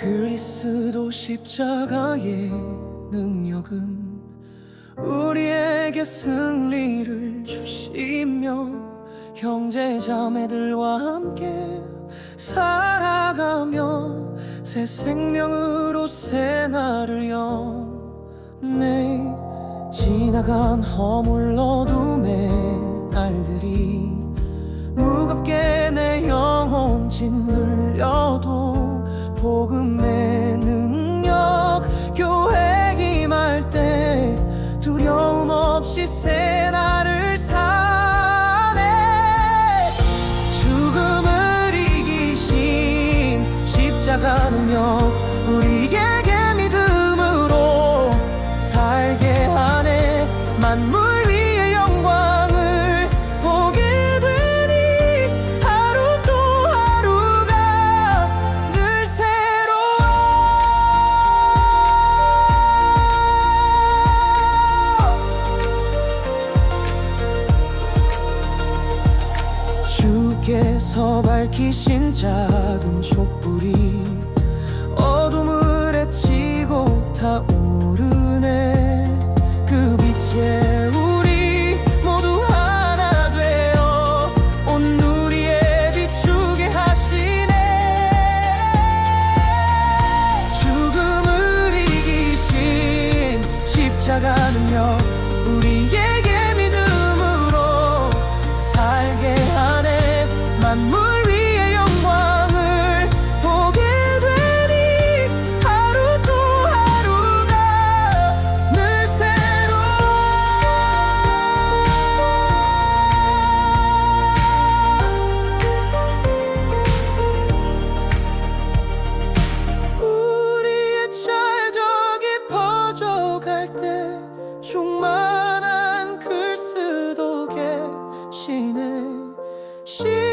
그리스도 십자가의 능력은 우리에게 승리를 주시며 형제 자매들과 함께 살아가며 새 생명으로 새 날을 여네 지나간 허물 어둠의 날들이 무겁게 내 영혼 짓눌려도 복음의 능력 교회 임할 때 두려움 없이 새 날을 사네. 죽음을 이기신 십자가 능력 주께서 밝히신 작은 촛불이 어둠을 헤치고 타오르네. 그 빛에 우리 모두 하나 되어 온 누리에 비추게 하시네. 죽음을 이기신 십자가 능력 우리에 물 위의 영광을 보게 되니 하루 또 하루가 늘 새로워. 우리의 자적이 퍼져갈 때 충만한 글 쓰도 계시네 신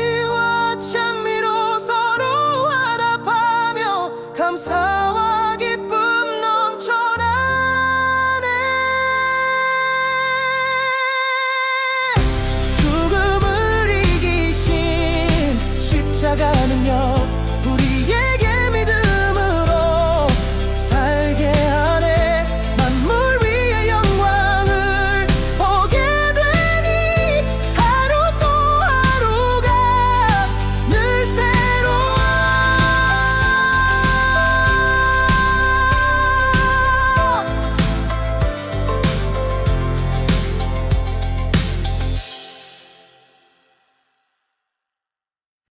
하는요